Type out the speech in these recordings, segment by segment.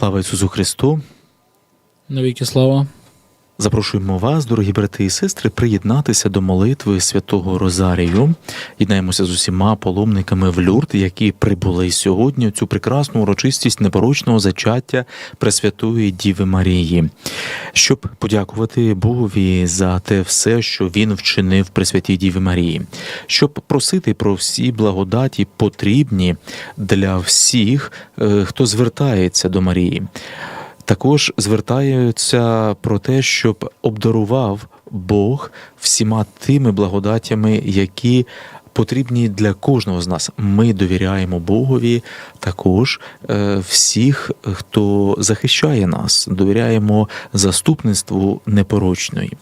Слава Ісусу Христу! Навіки слава. Запрошуємо вас, дорогі брати і сестри, приєднатися до молитви святого Розарію. Єднаємося з усіма паломниками в Люрд, які прибули сьогодні цю прекрасну урочистість непорочного зачаття Пресвятої Діви Марії, щоб подякувати Богові за те все, що він вчинив Пресвятій Діви Марії, щоб просити про всі благодаті потрібні для всіх, е, хто звертається до Марії. Також звертаються про те, щоб обдарував Бог всіма тими благодатями, які потрібні для кожного з нас. Ми довіряємо Богові також е, всіх, хто захищає нас, довіряємо заступництву непорочної.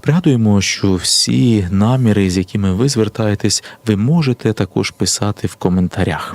Пригадуємо, що всі наміри, з якими ви звертаєтесь, ви можете також писати в коментарях.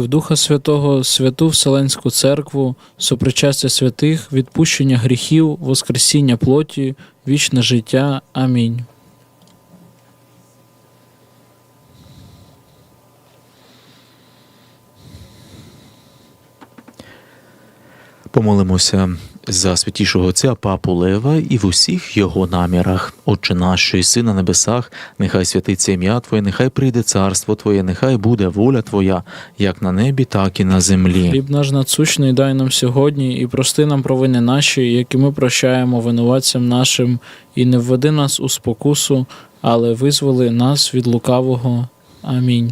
в Духа Святого, святу Вселенську Церкву, сопричастя святих, відпущення гріхів, воскресіння плоті, вічне життя. Амінь. Помолимося за святішого Отця Папу Лева і в усіх його намірах. Отче наш, що єси на небесах, нехай святиться ім'я Твоє, нехай прийде царство Твоє, нехай буде воля Твоя, як на небі, так і на землі. Хліб наш надсущний дай нам сьогодні, і прости нам провини наші, які ми прощаємо винуватцям нашим, і не введи нас у спокусу, але визволи нас від лукавого. Амінь.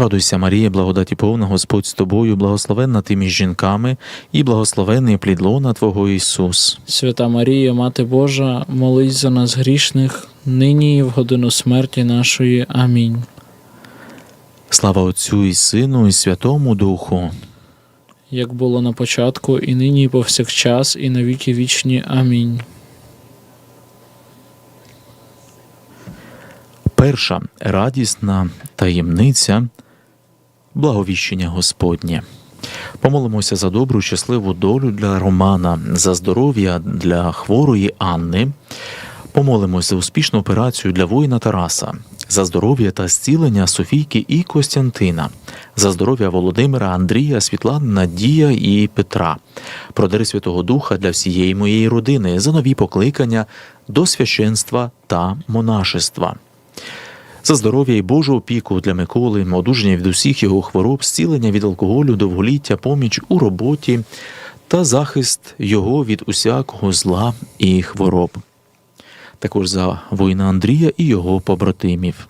Радуйся, Марія, благодаті повна, Господь з тобою, благословенна ти між жінками, і благословенний плід лона Твого Ісус. Свята Марія, Мати Божа, молись за нас грішних, нині і в годину смерті нашої. Амінь. Слава Отцю і Сину, і Святому Духу. Як було на початку, і нині, і повсякчас, і на віки вічні. Амінь. Перша радісна таємниця благовіщення Господнє. Помолимося за добру, щасливу долю для Романа, за здоров'я для хворої Анни. Помолимося за успішну операцію для воїна Тараса, за здоров'я та зцілення Софійки і Костянтина, за здоров'я Володимира, Андрія, Світлани, Надія і Петра, про дари Святого Духа для всієї моєї родини, за нові покликання до священства та монашества. За здоров'я і Божу опіку для Миколи, одужання від усіх його хвороб, зцілення від алкоголю, довголіття, поміч у роботі та захист його від усякого зла і хвороб. Також за воїна Андрія і його побратимів.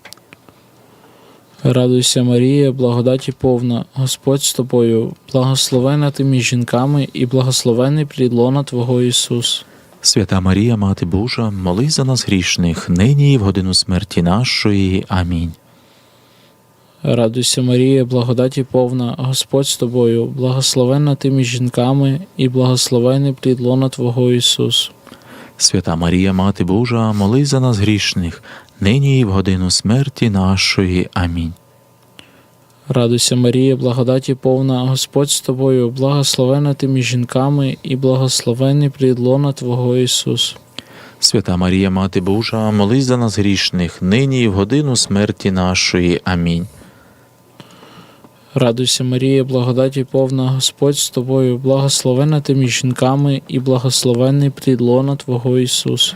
Радуйся, Марія, благодаті повна, Господь з тобою, благословенна ти між жінками, і благословений плід лона Твого Ісус. Свята Марія, Мати Божа, молись за нас грішних, нині і в годину смерті нашої. Амінь. Радуйся, Марія, благодаті повна, Господь з тобою, благословенна ти між жінками, і благословений плід лона Твого Ісус. Свята Марія, Мати Божа, молись за нас грішних, нині і в годину смерті нашої. Амінь. Радуйся, Марія, благодаті повна, Господь з тобою, благословенна ти між жінками, і благословений плід лона Твого Ісус. Свята Марія, Мати Божа, молись за нас грішних, нині і в годину смерті нашої. Амінь. Радуйся, Марія, благодаті повна, Господь з тобою, благословенна ти між жінками, і благословений плід лона Твого Ісус.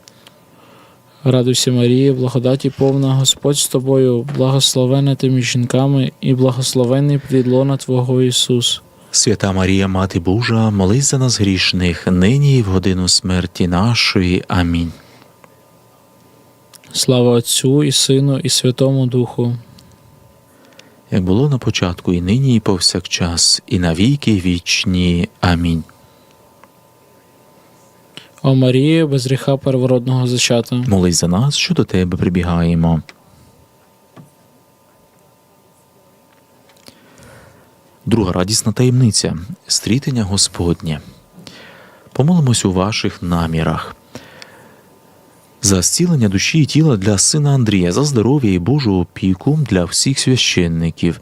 Радуйся, Марія, благодаті повна, Господь з тобою, благословенна ти між жінками, і благословений плід лона Твого Ісус. Свята Марія, Мати Божа, молись за нас грішних, нині і в годину смерті нашої. Амінь. Слава Отцю і Сину, і Святому Духу. Як було на початку, і нині, і повсякчас, і навіки вічні. Амінь. О Марія, без гріха первородного зачата. Молись за нас, що до тебе прибігаємо. Друга радісна таємниця стрітення Господнє. Помолимось у ваших намірах. За зцілення душі і тіла для сина Андрія, за здоров'я і Божу опіку для всіх священників.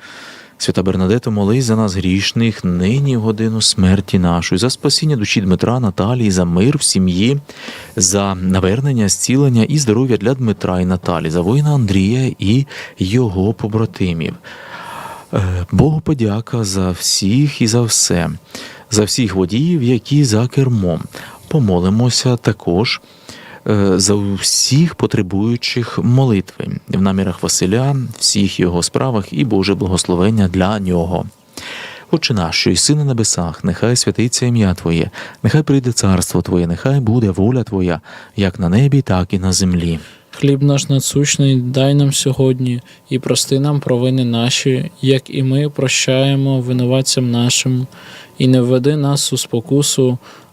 Свята Бернадето, молись за нас грішних, нині в годину смерті нашої, за спасіння душі Дмитра, Наталії, за мир в сім'ї, за навернення, зцілення і здоров'я для Дмитра і Наталі, за воїна Андрія і його побратимів. Е, Богу подяка за всіх і за все, за всіх водіїв, які за кермом. Помолимося також за всіх потребуючих молитви в намірах Василя, всіх його справах і Боже благословення для нього. Отче наш, що й си небесах, нехай святиться ім'я Твоє, нехай прийде царство Твоє, нехай буде воля Твоя, як на небі, так і на землі. Хліб наш насущний дай нам сьогодні, і прости нам провини наші, як і ми прощаємо винуватцям нашим, і не введи нас у спокусу,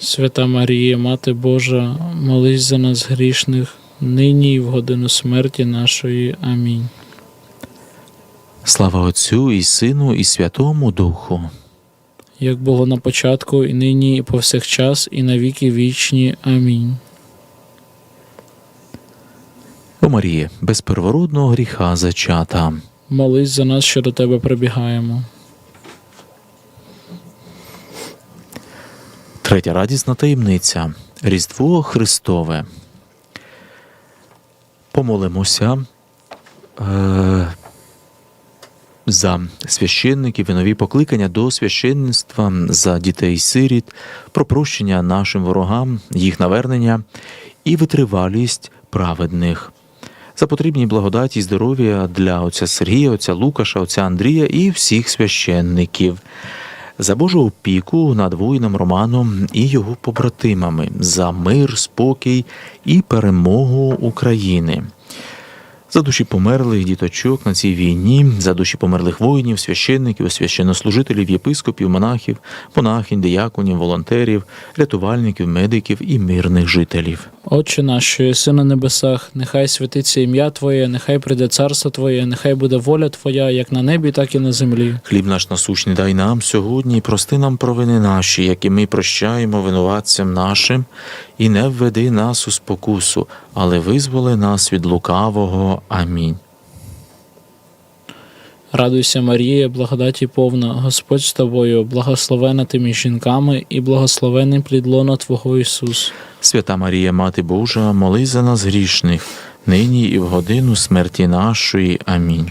Свята Марія, Мати Божа, молись за нас грішних, нині і в годину смерті нашої. Амінь. Слава Отцю і Сину, і Святому Духу. Як було на початку, і нині, і повсякчас, і на віки вічні. Амінь. О Марія, без первородного гріха зачата. Молись за нас, що до тебе прибігаємо. Третя радісна таємниця Різдво Христове. Помолимося е, за священників і нові покликання до священництва, за дітей сиріт, про прощення нашим ворогам, їх навернення і витривалість праведних. За потрібні благодаті і здоров'я для отця Сергія, отця Лукаша, отця Андрія і всіх священників за Божу опіку над воїном Романом і його побратимами, за мир, спокій і перемогу України. За душі померлих діточок на цій війні, за душі померлих воїнів, священників, священнослужителів, єпископів, монахів, монахинь, дияконів, волонтерів, рятувальників, медиків і мирних жителів. Отче наш, що єси на небесах, нехай святиться ім'я Твоє, нехай прийде царство Твоє, нехай буде воля Твоя, як на небі, так і на землі. Хліб наш насущний дай нам сьогодні, і прости нам провини наші, які ми прощаємо винуватцям нашим, і не введи нас у спокусу, але визволи нас від лукавого. Амінь. Радуйся, Марія, благодаті повна, Господь з тобою, благословена ти між жінками, і благословений плідлона Твого Ісус. Свята Марія, Мати Божа, моли за нас грішних, нині і в годину смерті нашої. Амінь.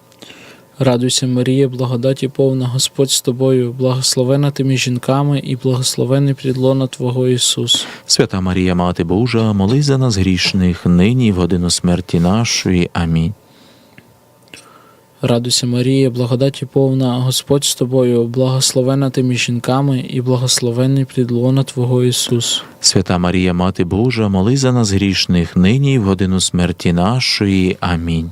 Радуйся, Марія, благодаті повна, Господь з тобою, благословена ти між жінками, і благословений плід лона Твого Ісус. Свята Марія, Мати Божа, молись за нас грішних, нині і в годину смерті нашої. Амінь. Радуйся, Марія, благодаті повна, Господь з тобою, благословена ти між жінками, і благословений плід лона Твого Ісус. Свята Марія, Мати Божа, молись за нас грішних, нині і в годину смерті нашої. Амінь.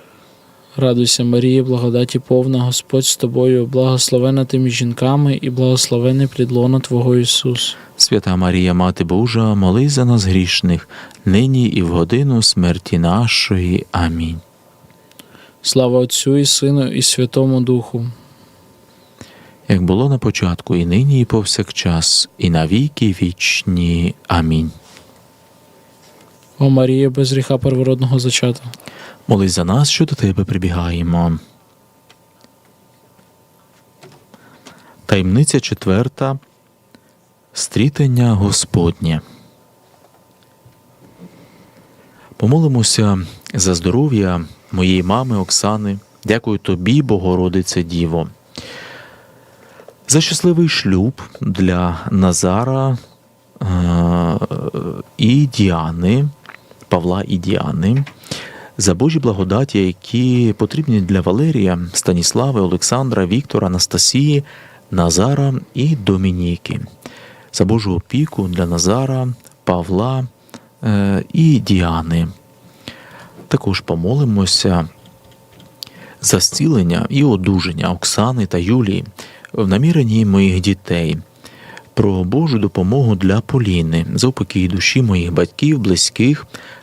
Радуйся, Марія, благодаті повна, Господь з тобою, благословена ти між жінками, і благословений плідлона Твого Ісус. Свята Марія, Мати Божа, молись за нас грішних, нині і в годину смерті нашої. Амінь. Слава Отцю і Сину, і Святому Духу. Як було на початку, і нині, і повсякчас, і на віки вічні. Амінь. О Марія, без гріха первородного зачата. Молись за нас, що до тебе прибігаємо. Таємниця четверта. Стрітення Господнє. Помолимося за здоров'я моєї мами Оксани. Дякую тобі, Богородице Діво. За щасливий шлюб для Назара е- і Діани, Павла і Діани за Божі благодаті, які потрібні для Валерія, Станіслави, Олександра, Віктора, Анастасії, Назара і Домініки, за Божу опіку для Назара, Павла е, і Діани. Також помолимося за зцілення і одужання Оксани та Юлії в наміренні моїх дітей. Про Божу допомогу для Поліни, за упокій душі моїх батьків, близьких,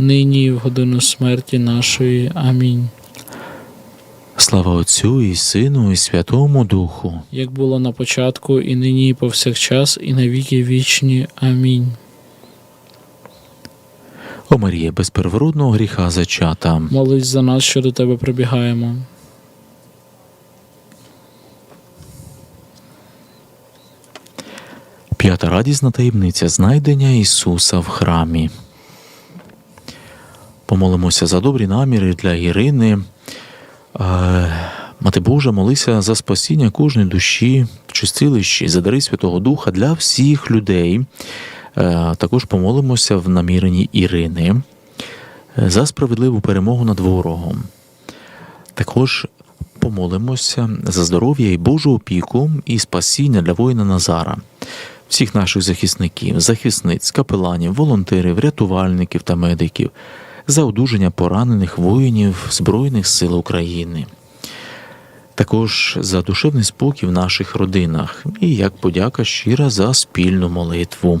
нині і в годину смерті нашої. Амінь. Слава Отцю і Сину, і Святому Духу. Як було на початку, і нині, і повсякчас, і на віки вічні. Амінь. О Марія, без первородного гріха зачата. Молись за нас, що до тебе прибігаємо. П'ята П'ята радісна таємниця знайдення Ісуса в храмі. Помолимося за добрі наміри для Ірини. Е, Мати Божа, молися за спасіння кожної душі чистилищі, за дари Святого Духа для всіх людей. Е, Також помолимося в наміренні Ірини е, за справедливу перемогу над ворогом. Також помолимося за здоров'я і Божу опіку і спасіння для воїна Назара, всіх наших захисників, захисниць, капеланів, волонтерів, рятувальників та медиків, за одужання поранених воїнів Збройних сил України. Також за душевний спокій в наших родинах і як подяка щира за спільну молитву.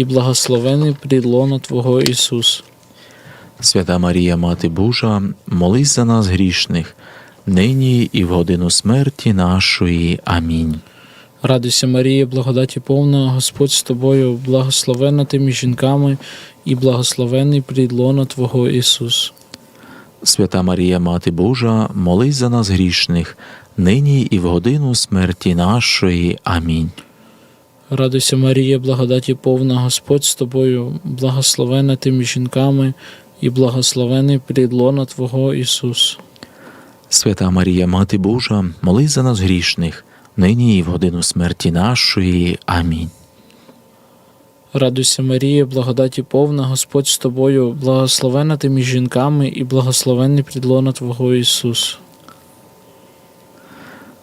і благословений плід лона Твого Ісус. Свята Марія, Мати Божа, молись за нас грішних, нині і в годину смерті нашої. Амінь. Радуйся, Марія, благодаті повна, Господь з тобою, благословена ти між жінками, і благословений плід лона Твого Ісус. Свята Марія, Мати Божа, молись за нас грішних, нині і в годину смерті нашої. Амінь. Радуйся, Марія, благодаті повна, Господь з тобою, благословена ти між жінками, і благословений плід лона Твого Ісус. Свята Марія, Мати Божа, молись за нас грішних, нині і в годину смерті нашої. Амінь. Радуйся, Марія, благодаті повна, Господь з тобою, благословена ти між жінками, і благословений плід лона Твого Ісус.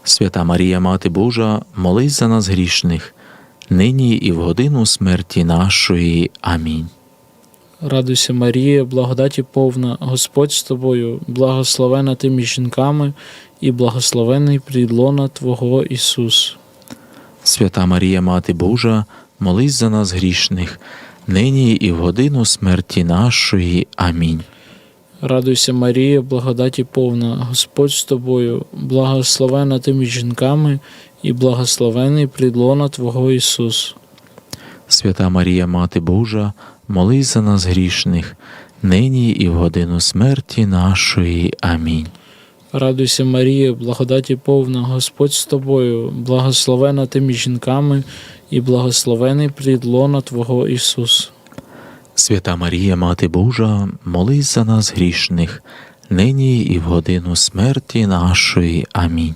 Свята Марія, Мати Божа, молись за нас грішних, нині і в годину смерті нашої. Амінь. Радуйся, Марія, благодаті повна, Господь з тобою, благословена ти між жінками, і благословений плід лона Твого Ісус. Свята Марія, Мати Божа, молись за нас грішних, нині і в годину смерті нашої. Амінь. Радуйся, Марія, благодаті повна, Господь з тобою, благословена ти між жінками, і благословений плід Твого Ісус. Свята Марія, Мати Божа, молись за нас грішних, нині і в годину смерті нашої. Амінь. Радуйся, Марія, благодаті повна, Господь з тобою, благословена ти між жінками, і благословений плідлона Твого Ісус. Свята Марія, Мати Божа, молись за нас грішних, нині і в годину смерті нашої. Амінь.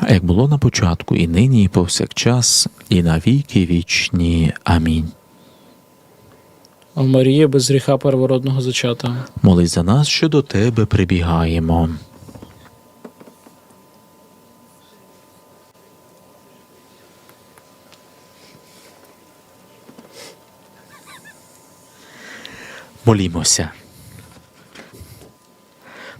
А як було на початку, і нині, і повсякчас, і на віки вічні. Амінь. О Марія без гріха первородного зачата. Молись за нас, що до тебе прибігаємо. Молімося.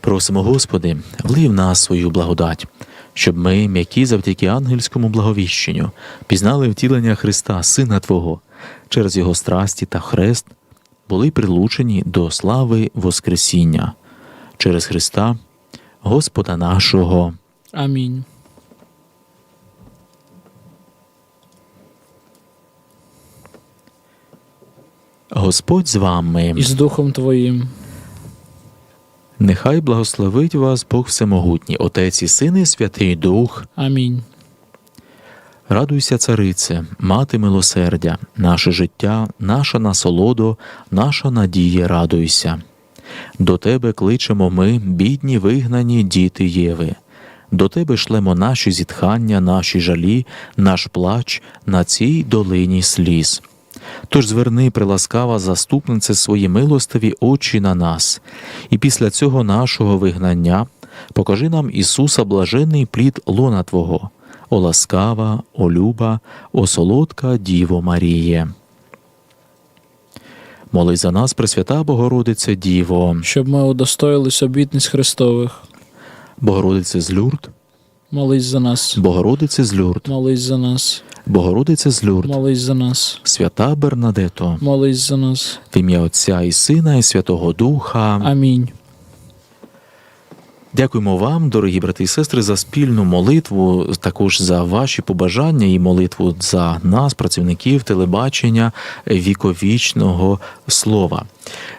Просимо, Господи, влив нас свою благодать, щоб ми, м'які завдяки ангельському благовіщенню, пізнали втілення Христа, Сина Твого, через Його страсті та хрест, були прилучені до слави Воскресіння через Христа, Господа нашого. Амінь. Господь з вами. і з Духом Твоїм. Нехай благословить вас Бог Всемогутній, Отець і Син і Святий Дух. Амінь. Радуйся, царице, мати милосердя, наше життя, наша насолодо, наша надія, радуйся. До тебе кличемо ми, бідні вигнані діти Єви. До тебе шлемо наші зітхання, наші жалі, наш плач на цій долині сліз. Тож зверни, приласкава заступнице свої милостиві очі на нас, і після цього нашого вигнання покажи нам Ісуса блажений плід лона Твого, о ласкава, о люба, о солодка Діво Маріє. Молись за нас, Пресвята Богородице Діво, Щоб ми удостоїлись обітниць Христових. Богородице з Люрд, Молись за нас. Богородице з Люрд, Молись за нас. Богородице з Люрд, Молись за нас. свята Бернадето, Молись за нас. в ім'я Отця і Сина, і Святого Духа. Амінь. Дякуємо вам, дорогі брати і сестри, за спільну молитву, також за ваші побажання і молитву за нас, працівників телебачення віковічного слова.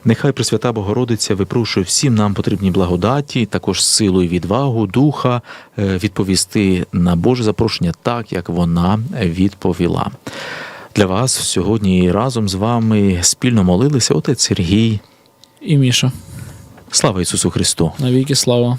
Нехай Пресвята Богородиця випрошує всім нам потрібні благодаті, також силу і відвагу духа е, відповісти на Боже запрошення так, як вона відповіла. Для вас сьогодні разом з вами спільно молилися отець Сергій. І Міша. Слава Ісусу Христу! Навіки слава.